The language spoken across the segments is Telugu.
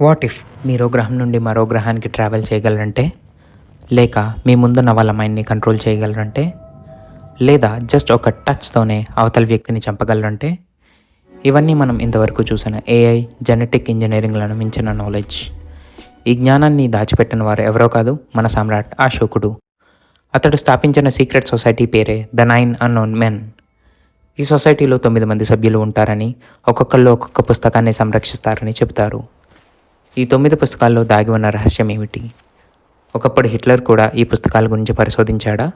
వాట్ ఇఫ్ మీరు గ్రహం నుండి మరో గ్రహానికి ట్రావెల్ చేయగలరంటే? లేక మీ ముందున్న వాళ్ళ మైండ్ని కంట్రోల్ చేయగలరంటే? లేదా జస్ట్ ఒక టచ్తోనే అవతల వ్యక్తిని చంపగలరంటే? ఇవన్నీ మనం ఇంతవరకు చూసిన ఏఐ జెనెటిక్ ఇంజనీరింగ్లను మించిన నాలెడ్జ్ ఈ జ్ఞానాన్ని దాచిపెట్టిన వారు ఎవరో కాదు మన సమ్రాట్ అశోకుడు. అతడు స్థాపించిన సీక్రెట్ సొసైటీ పేరే ద నైన్ అన్నోన్ మెన్ ఈ సొసైటీలో తొమ్మిది మంది సభ్యులు ఉంటారని ఒక్కొక్కళ్ళు ఒక్కొక్క పుస్తకాన్ని సంరక్షిస్తారని చెబుతారు. ఈ తొమ్మిది పుస్తకాల్లో దాగి ఉన్న రహస్యం ఏమిటి? ఒకప్పుడు హిట్లర్ కూడా ఈ పుస్తకాల గురించి పరిశోధించాడా?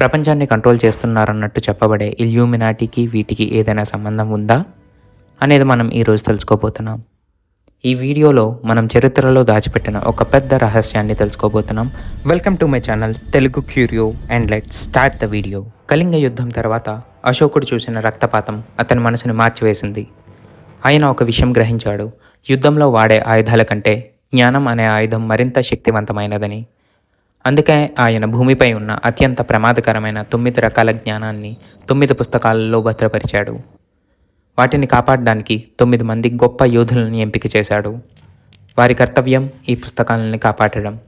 ప్రపంచాన్ని కంట్రోల్ చేస్తున్నారన్నట్టు చెప్పబడే ఇల్యూమినాటికి వీటికి ఏదైనా సంబంధం ఉందా? అనేది మనం ఈరోజు తెలుసుకోబోతున్నాం. ఈ వీడియోలో మనం చరిత్రలో దాచిపెట్టిన ఒక పెద్ద రహస్యాన్ని తెలుసుకోబోతున్నాం. Welcome to my channel Telugu curio and let start the video Kalinga యుద్ధం తర్వాత అశోకుడు చూసిన రక్తపాతం అతని మనసును మార్చివేసింది. ఆయన ఒక విషయం గ్రహించాడు. యుద్ధంలో వాడే ఆయుధాల కంటే జ్ఞానం అనే ఆయుధం మరింత శక్తివంతమైనదని. అందుకే ఆయన భూమిపై ఉన్న అత్యంత ప్రమాదకరమైన తొమ్మిది రకాల జ్ఞానాన్ని తొమ్మిది పుస్తకాలలో భద్రపరిచాడు. వాటిని కాపాడడానికి తొమ్మిది మంది గొప్ప యోధులను ఎంపిక చేశాడు. వారి కర్తవ్యం ఈ పుస్తకాలని కాపాడడం.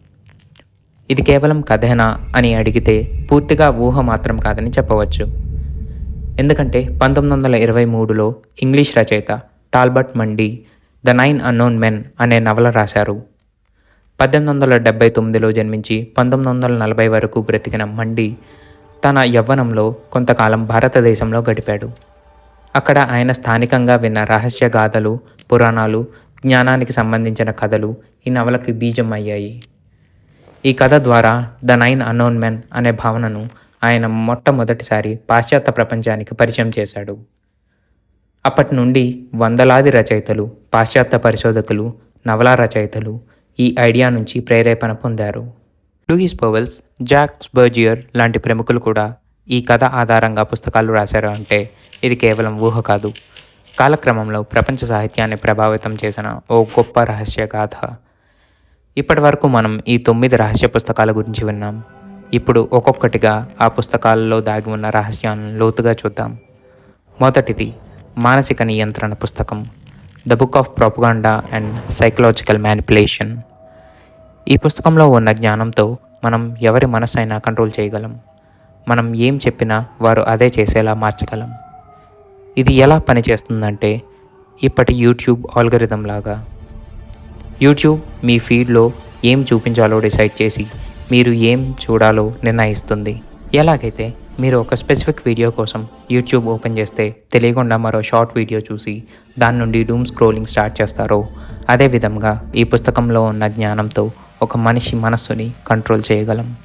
ఇది కేవలం కథేనా అని అడిగితే పూర్తిగా ఊహ మాత్రం కాదని చెప్పవచ్చు. ఎందుకంటే పంతొమ్మిది వందల ఇరవై మూడులో ఇంగ్లీష్ రచయిత Talbot Mundy the nine unknown men అనే నవల రాశారు. పద్దెనిమిది వందల డెబ్బై తొమ్మిదిలో జన్మించి పంతొమ్మిది వందల నలభై వరకు బ్రతికిన మండి తన యవ్వనంలో కొంతకాలం భారతదేశంలో గడిపాడు. అక్కడ ఆయన స్థానికంగా విన్న రహస్య గాథలు పురాణాలు జ్ఞానానికి సంబంధించిన కథలు ఈ నవలకి బీజం అయ్యాయి ఈ కథ ద్వారా ద నైన్ అన్నోన్ మెన్ అనే భావనను ఆయన మొట్టమొదటిసారి పాశ్చాత్య ప్రపంచానికి పరిచయం చేశాడు. అప్పటి నుండి వందలాది రచయితలు పాశ్చాత్య పరిశోధకులు నవలా రచయితలు ఈ ఐడియా నుంచి ప్రేరేపణ పొందారు. లూయిస్ పవెల్స్ జాక్స్ బర్జియర్ లాంటి ప్రముఖులు కూడా ఈ కథ ఆధారంగా పుస్తకాలు రాశారు అంటే ఇది కేవలం ఊహ కాదు. కాలక్రమంలో ప్రపంచ సాహిత్యాన్ని ప్రభావితం చేసిన ఓ గొప్ప రహస్య గాథ. ఇప్పటి వరకు మనం ఈ తొమ్మిది రహస్య పుస్తకాల గురించి విన్నాం. ఇప్పుడు ఒక్కొక్కటిగా ఆ పుస్తకాలలో దాగి ఉన్న రహస్యాలను లోతుగా చూద్దాం. మొదటిది మానసిక నియంత్రణ పుస్తకం the book of propaganda and psychological manipulation ఈ పుస్తకంలో ఉన్న జ్ఞానంతో మనం ఎవరి మనసైనా కంట్రోల్ చేయగలం. మనం ఏం చెప్పినా వారు అదే చేసేలా మార్చగలం. ఇది ఎలా పనిచేస్తుందంటే ఇప్పటి యూట్యూబ్ ఆల్గరిథం లాగా. యూట్యూబ్ మీ ఫీడ్లో ఏం చూపించాలో డిసైడ్ చేసి మీరు ఏం చూడాలో నిర్ణయిస్తుంది. ఎలాగైతే మీరు ఒక స్పెసిఫిక్ వీడియో కోసం యూట్యూబ్ ఓపెన్ చేస్తే తెలియకుండా మరో షార్ట్ వీడియో చూసి దాని నుండి డూమ్ స్క్రోలింగ్ స్టార్ట్ చేస్తారో. అదేవిధంగా ఈ పుస్తకంలో ఉన్న జ్ఞానంతో ఒక మనిషి మనస్సుని కంట్రోల్ చేయగలం.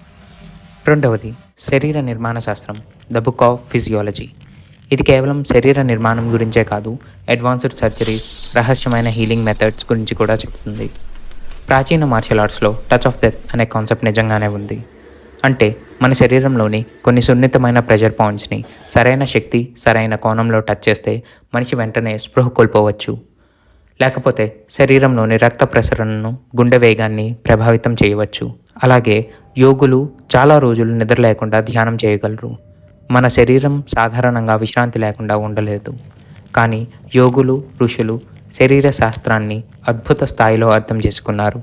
రెండవది శరీర నిర్మాణ శాస్త్రం ద బుక్ ఆఫ్ ఫిజియాలజీ ఇది కేవలం శరీర నిర్మాణం గురించే కాదు అడ్వాన్స్డ్ సర్జరీస్ రహస్యమైన హీలింగ్ మెథడ్స్ గురించి కూడా చెప్తుంది. ప్రాచీన మార్షల్ ఆర్ట్స్లో టచ్ ఆఫ్ డెత్ అనే కాన్సెప్ట్ నిజంగానే ఉంది. అంటే మన శరీరంలోని కొన్ని సున్నితమైన ప్రెషర్ పాయింట్స్ని సరైన శక్తి సరైన కోణంలో టచ్ చేస్తే మనిషి వెంటనే స్పృహ కోల్పోవచ్చు. లేకపోతే శరీరంలోని రక్త ప్రసరణను గుండె వేగాన్ని ప్రభావితం చేయవచ్చు. అలాగే యోగులు చాలా రోజులు నిద్ర లేకుండా ధ్యానం చేయగలరు. మన శరీరం సాధారణంగా విశ్రాంతి లేకుండా ఉండలేదు. కానీ యోగులు ఋషులు శరీర శాస్త్రాన్ని అద్భుత స్థాయిలో అర్థం చేసుకున్నారు.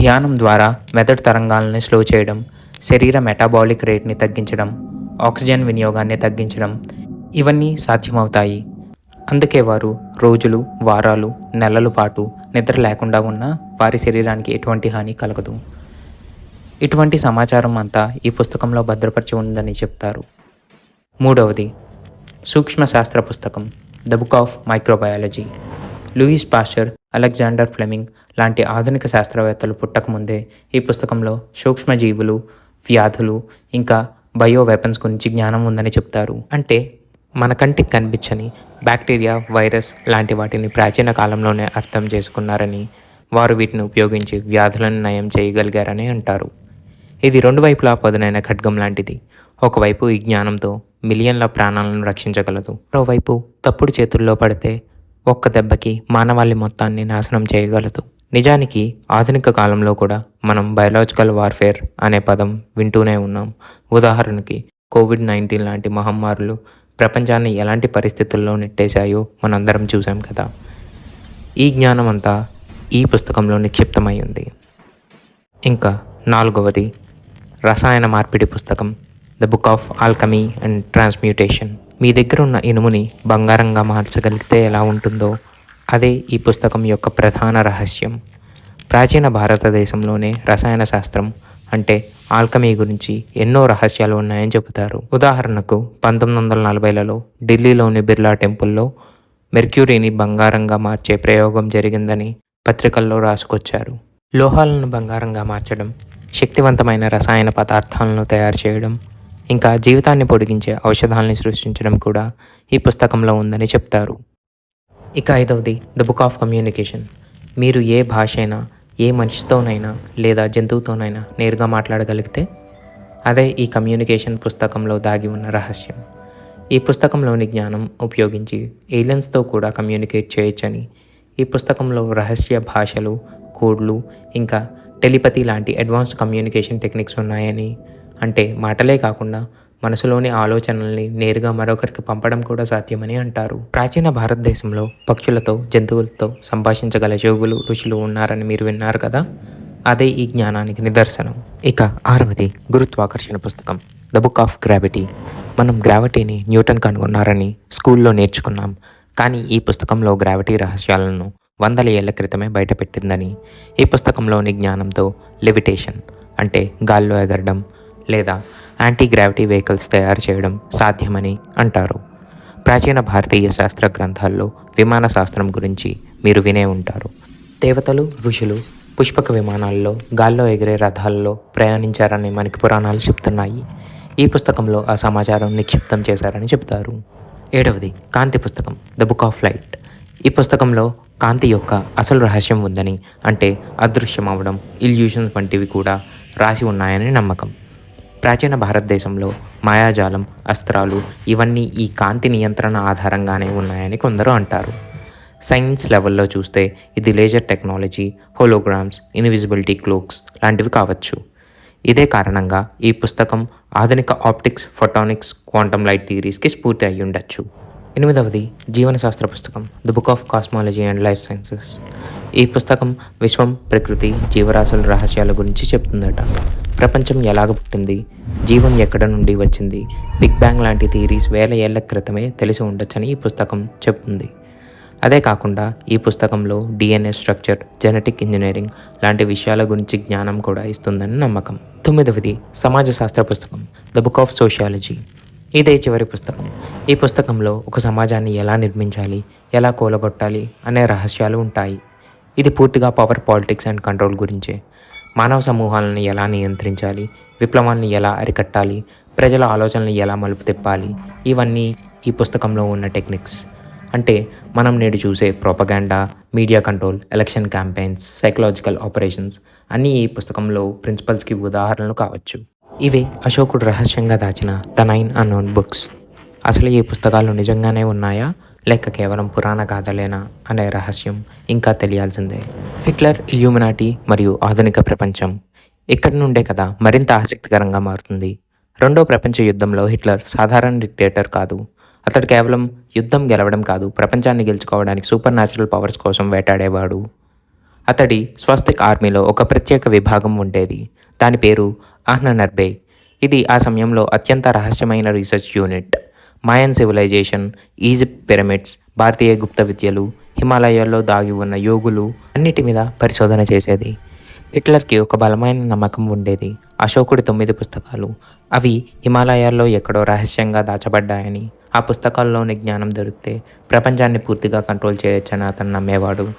ధ్యానం ద్వారా మెదడు తరంగాలని స్లో చేయడం శరీర మెటాబాలిక్ రేట్ని తగ్గించడం ఆక్సిజన్ వినియోగాన్ని తగ్గించడం ఇవన్నీ సాధ్యమవుతాయి. అందుకే వారు రోజులు వారాలు నెలల పాటు నిద్ర లేకుండా ఉన్న వారి శరీరానికి ఎటువంటి హాని కలగదు. ఇటువంటి సమాచారం అంతా ఈ పుస్తకంలో భద్రపరిచి ఉందని చెప్తారు. మూడవది సూక్ష్మ శాస్త్ర పుస్తకం the book of microbiology Louis Pasteur Alexander Fleming లాంటి ఆధునిక శాస్త్రవేత్తలు పుట్టకముందే ఈ పుస్తకంలో సూక్ష్మజీవులు వ్యాధులు ఇంకా బయో వెపన్స్ గురించి జ్ఞానం ఉందని చెప్తారు. అంటే మన కంటికి కనిపించని బ్యాక్టీరియా వైరస్ లాంటి వాటిని ప్రాచీన కాలంలోనే అర్థం చేసుకున్నారని వారు వీటిని ఉపయోగించి వ్యాధులను నయం చేయగలిగారని అంటారు. ఇది రెండు వైపులా పదునైన ఖడ్గం లాంటిది. ఒకవైపు ఈ జ్ఞానంతో మిలియన్ల ప్రాణాలను రక్షించగలదు. మరోవైపు తప్పుడు చేతుల్లో పడితే ఒక్క దెబ్బకి మానవాళి మొత్తాన్ని నాశనం చేయగలదు. నిజానికి ఆధునిక కాలంలో కూడా మనం బయలాజికల్ వార్ఫేర్ అనే పదం వింటూనే ఉన్నాం. ఉదాహరణకి కోవిడ్ నైన్టీన్ లాంటి మహమ్మారులు ప్రపంచాన్ని ఎలాంటి పరిస్థితుల్లో నెట్టేశాయో మనందరం చూసాం కదా. ఈ జ్ఞానం అంతా ఈ పుస్తకంలో నిక్షిప్తమై ఉంది. ఇంకా నాలుగవది రసాయన మార్పిడి పుస్తకం the book of alchemy and transmutation మీ దగ్గర ఉన్న ఇనుముని బంగారంగా మార్చగలిగితే ఎలా ఉంటుందో అదే ఈ పుస్తకం యొక్క ప్రధాన రహస్యం. ప్రాచీన భారతదేశంలోనే రసాయన శాస్త్రం అంటే ఆల్కమీ గురించి ఎన్నో రహస్యాలు ఉన్నాయని చెబుతారు. ఉదాహరణకు పంతొమ్మిది వందల నలభైలలో ఢిల్లీలోని బిర్లా టెంపుల్లో మెర్క్యూరీని బంగారంగా మార్చే ప్రయోగం జరిగిందని పత్రికల్లో రాసుకొచ్చారు. లోహాలను బంగారంగా మార్చడం శక్తివంతమైన రసాయన పదార్థాలను తయారు చేయడం ఇంకా జీవితాన్ని పొడిగించే ఔషధాలని సృష్టించడం కూడా ఈ పుస్తకంలో ఉందని చెప్తారు. ఇక ఐదవది ద బుక్ ఆఫ్ కమ్యూనికేషన్. మీరు ఏ భాష అయినా ఏ మనిషితోనైనా లేదా జంతువుతోనైనా నేరుగా మాట్లాడగలిగితే అదే ఈ కమ్యూనికేషన్ పుస్తకంలో దాగి ఉన్న రహస్యం. ఈ పుస్తకంలోని జ్ఞానం ఉపయోగించి ఏలియన్స్తో కూడా కమ్యూనికేట్ చేయొచ్చని ఈ పుస్తకంలో రహస్య భాషలు కోడ్లు ఇంకా టెలిపతి లాంటి అడ్వాన్స్డ్ కమ్యూనికేషన్ టెక్నిక్స్ ఉన్నాయని అంటే మాటలే కాకుండా మనసులోని ఆలోచనల్ని నేరుగా మరొకరికి పంపడం కూడా సాధ్యమని అంటారు. ప్రాచీన భారతదేశంలో పక్షులతో జంతువులతో సంభాషించగల యోగులు ఋషులు ఉన్నారని మీరు విన్నారు కదా? అదే ఈ జ్ఞానానికి నిదర్శనం. ఇక ఆరవది గురుత్వాకర్షణ పుస్తకం. The book of gravity. మనం గ్రావిటీని న్యూటన్ కనుగొన్నారని స్కూల్లో నేర్చుకున్నాం. కానీ ఈ పుస్తకంలో గ్రావిటీ రహస్యాలను వందల ఏళ్ళ క్రితమే బయటపెట్టిందని ఈ పుస్తకంలోని జ్ఞానంతో లెవిటేషన్ అంటే గాల్లో ఎగరడం లేదా యాంటీ గ్రావిటీ వెహికల్స్ తయారు చేయడం సాధ్యమని అంటారు. ప్రాచీన భారతీయ శాస్త్ర గ్రంథాల్లో విమాన శాస్త్రం గురించి మీరు వినే ఉంటారు. దేవతలు ఋషులు పుష్పక విమానాల్లో గాల్లో ఎగిరే రథాల్లో ప్రయాణించారని మనకి పురాణాలు చెప్తున్నాయి. ఈ పుస్తకంలో ఆ సమాచారం నిక్షిప్తం చేశారని చెప్తారు. ఏడవది కాంతి పుస్తకం ద బుక్ ఆఫ్ లైట్ ఈ పుస్తకంలో కాంతి యొక్క అసలు రహస్యం ఉందని అంటే అదృశ్యం అవ్వడం ఇల్యూషన్స్ వంటివి కూడా రాసి ఉన్నాయని నమ్మకం. ప్రాచీన భారతదేశంలో మాయాజాలం అస్త్రాలు ఇవన్నీ ఈ కాంతి నియంత్రణ ఆధారంగానే ఉన్నాయని కొందరు అంటారు. సైన్స్ లెవెల్లో చూస్తే ఇది laser technology holograms invisibility cloaks లాంటివి కావచ్చు. ఇదే కారణంగా ఈ పుస్తకం ఆధునిక ఆప్టిక్స్ ఫోటానిక్స్ క్వాంటమ్ లైట్ థియరీస్కి స్ఫూర్తి అయి ఉండొచ్చు. ఎనిమిదవది జీవనశాస్త్ర పుస్తకం the book of cosmology and life sciences. ఈ పుస్తకం విశ్వం ప్రకృతి జీవరాశుల రహస్యాల గురించి చెప్తుందట. ప్రపంచం ఎలాగ పుట్టింది? జీవం ఎక్కడ నుండి వచ్చింది? బిగ్ బ్యాంగ్ లాంటి థియరీస్ వేల ఏళ్ళ క్రితమే తెలిసి ఉండొచ్చని ఈ పుస్తకం చెప్తుంది. అదే కాకుండా ఈ పుస్తకంలో డిఎన్ఏ స్ట్రక్చర్ జెనెటిక్ ఇంజనీరింగ్ లాంటి విషయాల గురించి జ్ఞానం కూడా ఇస్తుందని నమ్మకం. తొమ్మిదవది సమాజ శాస్త్ర పుస్తకం ద బుక్ ఆఫ్ సోషియాలజీ ఇదే చివరి పుస్తకం. ఈ పుస్తకంలో ఒక సమాజాన్ని ఎలా నిర్మించాలి ఎలా కూలగొట్టాలి అనే రహస్యాలు ఉంటాయి. ఇది పూర్తిగా పవర్ పాలిటిక్స్ అండ్ కంట్రోల్ గురించే. మానవ సమూహాలను ఎలా నియంత్రించాలి? విప్లవాన్ని ఎలా అరికట్టాలి? ప్రజల ఆలోచనలు ఎలా మలుపు తిప్పాలి? ఇవన్నీ ఈ పుస్తకంలో ఉన్న టెక్నిక్స్. అంటే మనం నేడు చూసే propaganda media control election campaigns psychological operations అన్నీ ఈ పుస్తకంలో ప్రిన్సిపల్స్కి ఉదాహరణలు కావచ్చు. ఇవే అశోకుడు రహస్యంగా దాచిన ద నైన్ అన్నోన్ బుక్స్. అసలు ఈ పుస్తకాలు నిజంగానే ఉన్నాయా? లేక కేవలం పురాణ గాథలేనా అనే రహస్యం ఇంకా తెలియాల్సిందే. హిట్లర్ ఇల్యూమినాటి మరియు ఆధునిక ప్రపంచం ఇక్కడి నుండే కదా మరింత ఆసక్తికరంగా మారుతుంది. రెండో ప్రపంచ యుద్ధంలో హిట్లర్ సాధారణ డిక్టేటర్ కాదు. అతడు కేవలం యుద్ధం గెలవడం కాదు ప్రపంచాన్ని గెలుచుకోవడానికి సూపర్ న్యాచురల్ పవర్స్ కోసం వేటాడేవాడు. అతడి స్వస్తిక్ ఆర్మీలో ఒక ప్రత్యేక విభాగం ఉండేది. దాని పేరు ఆహ్న నర్బే ఇది ఆ సమయంలో అత్యంత రహస్యమైన research unit. Mayan civilization Egypt pyramids భారతీయ గుప్త విద్యలు హిమాలయాల్లో దాగి ఉన్న యోగులు అన్నిటి మీద పరిశోధన చేసేది. హిట్లర్కి ఒక బలమైన నమ్మకం ఉండేది. అశోకుడి తొమ్మిది పుస్తకాలు. అవి హిమాలయాల్లో ఎక్కడో రహస్యంగా దాచబడ్డాయని. ఆ పుస్తకాల్లోని జ్ఞానం దొరికితే ప్రపంచాన్ని పూర్తిగా కంట్రోల్ చేయొచ్చని అతను నమ్మేవాడు.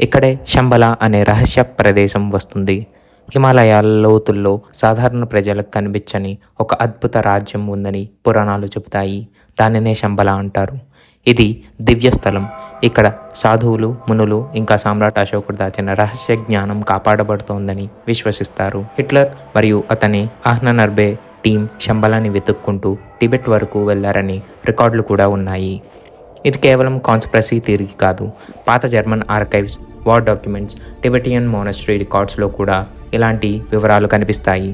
ఇక్కడే శంబల అనే రహస్య ప్రదేశం వస్తుంది. హిమాలయాల లోతుల్లో సాధారణ ప్రజలకు కనిపించని ఒక అద్భుత రాజ్యం ఉందని పురాణాలు చెబుతాయి. దానినే శంబల అంటారు. ఇది దివ్య స్థలం. ఇక్కడ సాధువులు మునులు ఇంకా సామ్రాట్ అశోకుడు దాచిన రహస్య జ్ఞానం కాపాడబడుతోందని విశ్వసిస్తారు. హిట్లర్ మరియు అతని ఆహ్ననర్బే టీం శంబలాన్ని వెతుక్కుంటూ టిబెట్ వరకు వెళ్ళారని రికార్డులు కూడా ఉన్నాయి. ఇది కేవలం కాన్స్పరసీ థియరీ కాదు. పాత German archives war documents Tibetan monastery రికార్డ్స్లో కూడా ఇలాంటి వివరాలు కనిపిస్తాయి.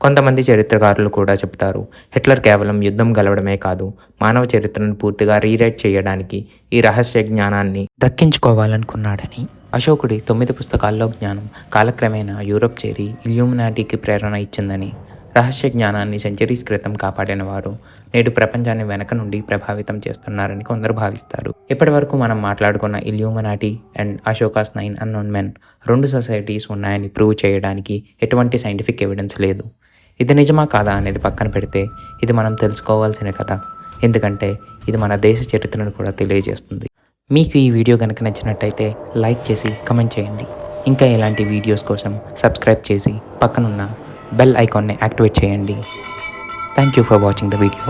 కొంతమంది చరిత్రకారులు కూడా చెప్తారు హిట్లర్ కేవలం యుద్ధం గెలవడమే కాదు మానవ చరిత్రను పూర్తిగా రీరైట్ చేయడానికి ఈ రహస్య జ్ఞానాన్ని దక్కించుకోవాలనుకున్నాడని. అశోకుడి తొమ్మిది పుస్తకాల్లో జ్ఞానం కాలక్రమేణా యూరప్ చేరి ఇల్యూమినాటీకి ప్రేరణ ఇచ్చిందని రహస్య జ్ఞానాన్ని సెంచరీస్ క్రితం కాపాడిన వారు నేడు ప్రపంచాన్ని వెనక నుండి ప్రభావితం చేస్తున్నారని కొందరు భావిస్తారు. ఇప్పటి వరకు మనం మాట్లాడుకున్న Illuminati and Ashoka's nine unknown men రెండు సొసైటీస్ ఉన్నాయని ప్రూవ్ చేయడానికి ఎటువంటి సైంటిఫిక్ ఎవిడెన్స్ లేదు. ఇది నిజమా కాదా అనేది పక్కన పెడితే ఇది మనం తెలుసుకోవాల్సిన కథ. ఎందుకంటే ఇది మన దేశ చరిత్రను కూడా తెలియజేస్తుంది. మీకు ఈ వీడియో కనుక నచ్చినట్టయితే లైక్ చేసి కమెంట్ చేయండి. ఇంకా ఇలాంటి వీడియోస్ కోసం సబ్స్క్రైబ్ చేసి పక్కనున్న బెల్ ఐకాన్ని యాక్టివేట్ చేయండి. Thank you for watching the video